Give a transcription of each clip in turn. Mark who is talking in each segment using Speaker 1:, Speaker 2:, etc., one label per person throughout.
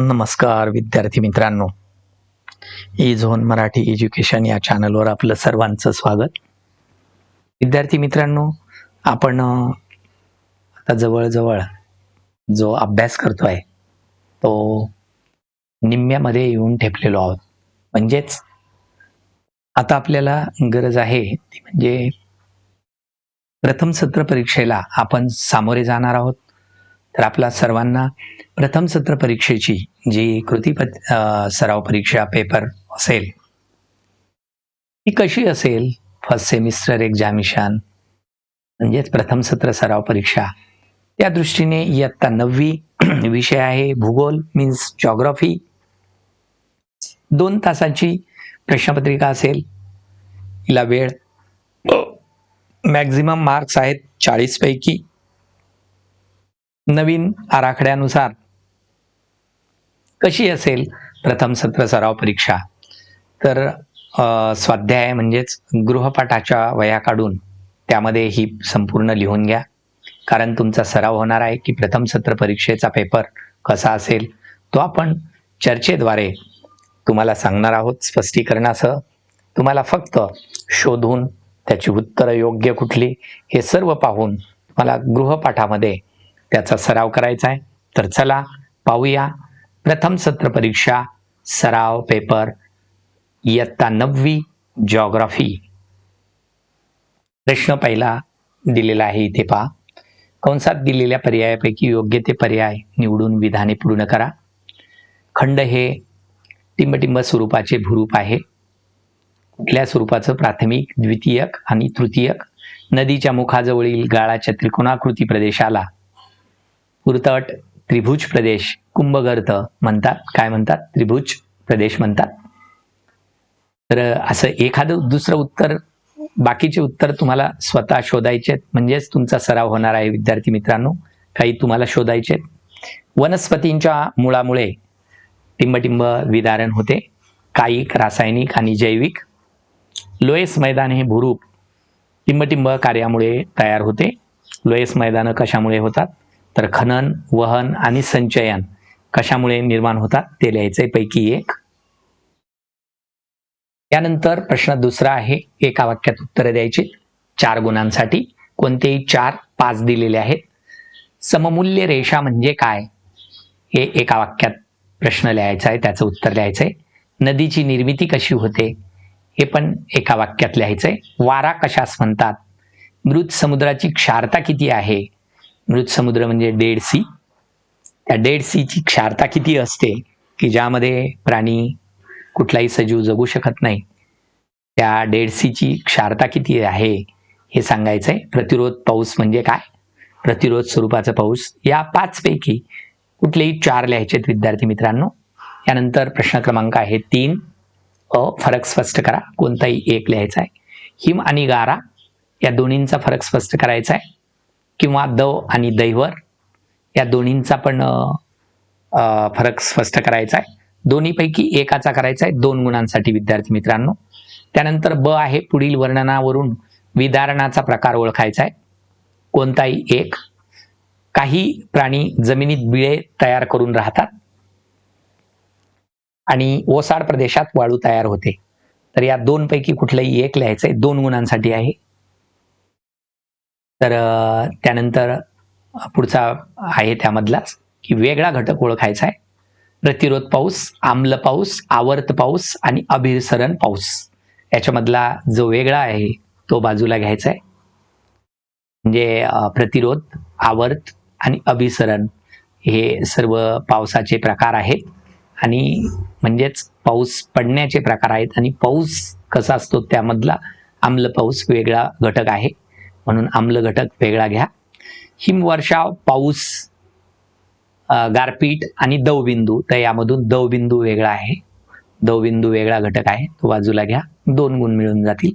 Speaker 1: नमस्कार विद्यार्थी मित्रांनो. ई झोन मराठी एज्युकेशन या चॅनलवर आपलं सर्वांचं स्वागत. विद्यार्थी मित्रांनो आपण आता जवळजवळ जो अभ्यास करतोय तो निम्म्यामध्ये येऊन ठेपलेलो आहोत. म्हणजेच आता आपल्याला गरज आहे ती म्हणजे प्रथम सत्र परीक्षेला आपण सामोरे जाणार आहोत. तर आपला सर्वांना प्रथम सत्र परीक्षेची जी कृतीपत सराव परीक्षा पेपर असेल ती कशी असेल? फर्स्ट सेमिस्टर एक्झामिशन म्हणजेच प्रथम सत्र सराव परीक्षा. त्या दृष्टीने इयत्ता नववी विषय आहे भूगोल मीन्स जॉग्रफी दोन तासाची प्रश्नपत्रिका असेल हिला वेळ. मॅक्झिमम मार्क्स आहेत चाळीस पैकी नवीन आराखड्यानुसार. कशी असेल? प्रथम सत्र सराव परीक्षा. तर स्वाध्याय म्हणजेच गृहपाठाच्या वया काढून त्यामध्ये ही संपूर्ण लिहून घ्या. कारण तुमचा सराव होणार आहे की प्रथम सत्र परीक्षेचा पेपर कसा असेल तो आपण चर्चेद्वारे तुम्हाला सांगणार आहोत स्पष्टीकरणासह. तुम्हाला फक्त शोधून त्याची उत्तरं योग्य कुठली हे सर्व पाहून तुम्हाला गृहपाठामध्ये त्याचा सराव करायचा आहे तर चला पाहूया. प्रथम सत्र परीक्षा सराव पेपर इयत्ता नववी जॉग्राफी प्रश्न पहिला दिलेला आहे इथे पहा. कंसात दिलेल्या पर्यायापैकी योग्य ते पर्याय निवडून विधाने पूर्ण करा. खंड हे टिंबटिंब स्वरूपाचे भूरूप आहे. कुठल्या स्वरूपाचं? प्राथमिक द्वितीयक आणि तृतीयक. नदीच्या मुखाजवळील गाळाच्या त्रिकोणाकृती प्रदेशाला उरतट त्रिभुज प्रदेश कुंभगर्त म्हणतात. काय म्हणतात? त्रिभुज प्रदेश म्हणतात. तर असं एखादं दुसरं उत्तर बाकीचे उत्तर तुम्हाला स्वतः शोधायचे म्हणजेच तुमचा सराव होणार आहे विद्यार्थी मित्रांनो. काही तुम्हाला शोधायचे वनस्पतींच्या मुळामुळे टिंबटिंब विदारण होते. कायिक रासायनिक आणि जैविक. लोएस मैदान हे भूरूप टिंबटिंब कार्यामुळे तयार होते. लोएस मैदानं कशामुळे होतात? तर खनन वहन आणि संचयन कशामुळे निर्माण होतात ते लिहायचे पैकी एक. त्यानंतर प्रश्न दुसरा आहे एका वाक्यात उत्तर द्यायची. चार गुणांसाठी कोणतेही चार पाच दिलेले आहेत. सममूल्य रेषा म्हणजे काय? हे एका वाक्यात प्रश्न लिहायचा आहे त्याचं उत्तर लिहायचं आहे नदीची निर्मिती कशी होते? हे पण एका वाक्यात लिहायचंय. वारा कशास म्हणतात? मृत समुद्राची क्षारता किती आहे? मृत समुद्र म्हणजे डेड सी. त्या डेड सीची क्षारता किती असते की ज्यामध्ये प्राणी कुठलाही सजीव जगू शकत नाही? त्या डेड सीची क्षारता किती आहे हे सांगायचं आहे प्रतिरोध पाऊस म्हणजे काय? प्रतिरोध स्वरूपाचा पाऊस. या पाचपैकी कुठलेही चार लिहायचे आहेत विद्यार्थी मित्रांनो. यानंतर प्रश्न क्रमांक आहे तीन. अ फरक स्पष्ट करा. कोणताही एक लिहायचा आहे हिम आणि गारा या दोन्हींचा फरक स्पष्ट करायचा आहे किंवा दव आणि दैवर या दोन्हींचा पण फरक स्पष्ट करायचा आहे. दोन्हीपैकी एकाचा करायचा आहे दोन गुणांसाठी विद्यार्थी मित्रांनो. त्यानंतर ब आहे पुढील वर्णनावरून विदारणाचा प्रकार ओळखायचा आहे. कोणताही एक. काही प्राणी जमिनीत बिळे तयार करून राहतात. आणि ओसाड प्रदेशात वाळू तयार होते. तर या दोन पैकी कुठलंही एक लिहायचंय दोन गुणांसाठी आहे. तर त्यानंतर पुढचा आहे त्यामधलाच की वेगळा घटक ओळखायचा आहे. प्रतिरोध पाऊस आम्ल पाऊस आवर्त पाऊस आणि अभिसरण पाऊस. याच्यामधला जो वेगळा आहे तो बाजूला घ्यायचा आहे. म्हणजे प्रतिरोध आवर्त आणि अभिसरण हे सर्व पावसाचे प्रकार आहेत. आणि म्हणजेच पाऊस पडण्याचे प्रकार आहेत आणि पाऊस कसा असतो त्यामधला आम्ल पाऊस वेगळा घटक आहे. म्हणून आम्ल घटक वेगळा घ्या. हिमवर्षाव पाऊस गारपीट आणि दवबिंदू. तर यामधून दवबिंदू वेगळा आहे. दवबिंदू वेगळा घटक आहे. तो बाजूला घ्या. दोन गुण मिळून जातील.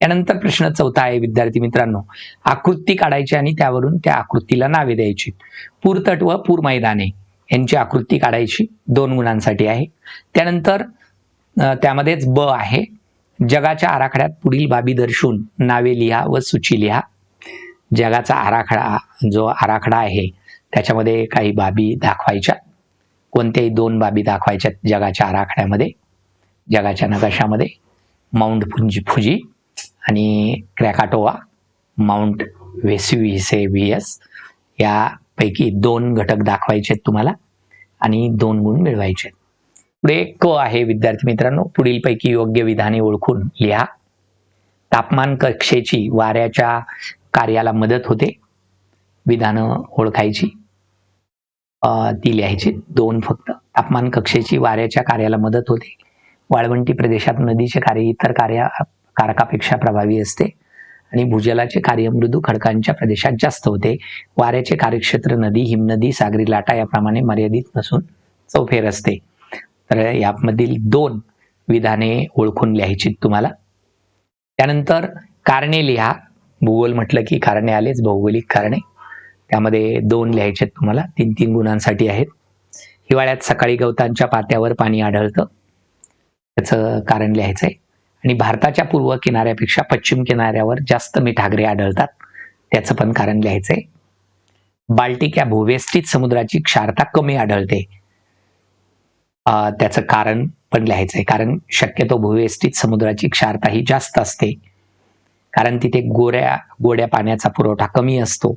Speaker 1: त्यानंतर प्रश्न चौथा आहे विद्यार्थी मित्रांनो. आकृती काढायची आणि त्यावरून त्या आकृतीला नावे द्यायची. पूरतट व पूर मैदाने यांची आकृती काढायची दोन गुणांसाठी आहे. त्यानंतर त्यामध्येच ब आहे. जगाच्या आराखड्यात पुढील बाबी दर्शवून नावे लिहा व सूची लिहा. जगाचा आराखडा जो आराखडा आहे त्याच्यामध्ये काही बाबी दाखवायच्या. कोणत्याही दोन बाबी दाखवायच्या जगाच्या आराखड्यामध्ये जगाच्या नकाशामध्ये. माउंट फुंजी फुजी आणि क्रॅकाटोवा माउंट वेसिव्हिसे व्हिएस यापैकी दोन घटक दाखवायचे आहेत तुम्हाला आणि दोन गुण मिळवायचे आहेत पुढे क आहे विद्यार्थी मित्रांनो. पुढीलपैकी योग्य विधाने ओळखून लिहा. तापमान कक्षेची वाऱ्याच्या कार्याला मदत होते. विधानं ओळखायची. ती लिहायची. दोन फक्त. तापमान कक्षेची वाऱ्याच्या कार्याला मदत होते. वाळवंटी प्रदेशात नदीचे कार्य इतर कार्या कारकापेक्षा प्रभावी असते. आणि भूजलाचे कार्य मृदू खडकांच्या प्रदेशात जास्त होते. वाऱ्याचे कार्यक्षेत्र नदी हिमनदी सागरी लाटा याप्रमाणे मर्यादित नसून चौफेर असते. तर यामधील दोन विधाने ओळखून लिहायची तुम्हाला. त्यानंतर कारणे लिहा. भूगोल म्हटलं की कारणे आलेच भौगोलिक कारणे. त्यामध्ये दोन लिहायचे आहेत तुम्हाला. तीन तीन गुणांसाठी आहेत. हिवाळ्यात सकाळी गवतांच्या पात्यावर पाणी आढळतं. त्याचं कारण लिहायचं आहे आणि भारताच्या पूर्व किनाऱ्यापेक्षा पश्चिम किनाऱ्यावर जास्त मिठागरे आढळतात. त्याचं पण कारण लिहायचं आहे बाल्टिक या भूवेष्टित समुद्राची क्षारता कमी आढळते. त्याचं कारण पण लिहायचं आहे कारण शक्यतो भूवेष्टित समुद्राची क्षारता ही जास्त असते. कारण तिथे गोऱ्या गोड्या पाण्याचा पुरवठा कमी असतो.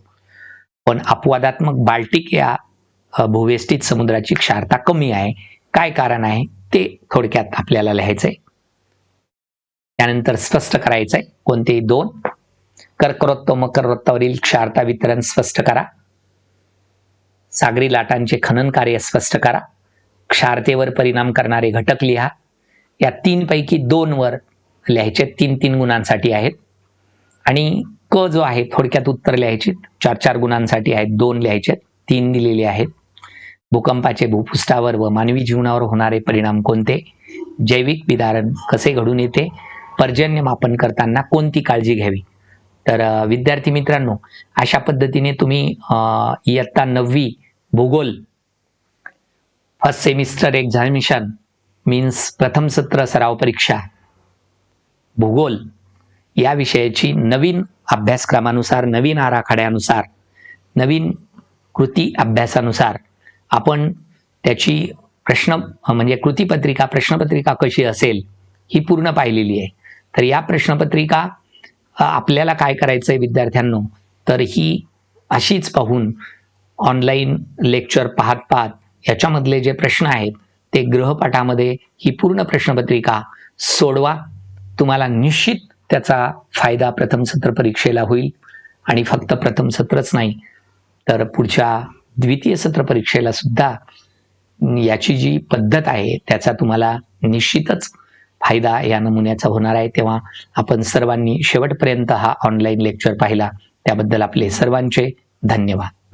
Speaker 1: पण अपवादात्मक बाल्टिक या भूवेष्टीत समुद्राची क्षारता कमी आहे. काय कारण आहे? ते थोडक्यात आपल्याला लिहायचंय. त्यानंतर स्पष्ट करायचंय. कोणतेही दोन. कर्कवृत्त व मकरवृत्तावरील क्षारता वितरण स्पष्ट करा. सागरी लाटांचे खनन कार्य स्पष्ट करा. क्षारतेवर परिणाम करणारे घटक लिहा. या तीनपैकी दोनवर लिहायचे तीन तीन गुणांसाठी आहेत. आणि क जो आहे थोडक्यात उत्तर लिहायचे. चार चार गुणांसाठी आहेत. दोन लिहायचे तीन दिलेले आहेत. भूकंपाचे भूपृष्ठावर व मानवी जीवनावर होणारे परिणाम कोणते? जैविक विदारण कसे घडून येते? पर्जन्य मापन करताना कोणती काळजी घ्यावी? तर विद्यार्थी मित्रांनो अशा पद्धतीने तुम्ही इयत्ता नववी भूगोल फर्स्ट सेमिस्टर एक्झामिनेशन मीन्स प्रथम सत्र सराव परीक्षा भूगोल या विषयाची नवीन अभ्यासक्रमानुसार नवीन आराखड्यानुसार नवीन कृती अभ्यासानुसार आपण त्याची प्रश्न म्हणजे कृतीपत्रिका प्रश्नपत्रिका कशी असेल ही पूर्ण पाहिलेली आहे तर या प्रश्नपत्रिका आपल्याला काय करायचं आहे विद्यार्थ्यांनो तर ही अशीच पाहून ऑनलाईन लेक्चर पाहत पाहत याच्यामधले जे प्रश्न आहेत ते गृहपाठामध्ये ही पूर्ण प्रश्नपत्रिका सोडवा. तुम्हाला निश्चित त्याचा फायदा प्रथम सत्र परीक्षेला होईल. आणि फक्त प्रथम सत्रच नाही तर पुढच्या द्वितीय सत्र परीक्षेला सुद्धा याची जी पद्धत आहे त्याचा तुम्हाला निश्चितच फायदा या नमुन्याचा होणार आहे. तेव्हा आपण सर्वांनी शेवटपर्यंत हा ऑनलाईन लेक्चर पाहिला. त्याबद्दल आपले सर्वांचे धन्यवाद.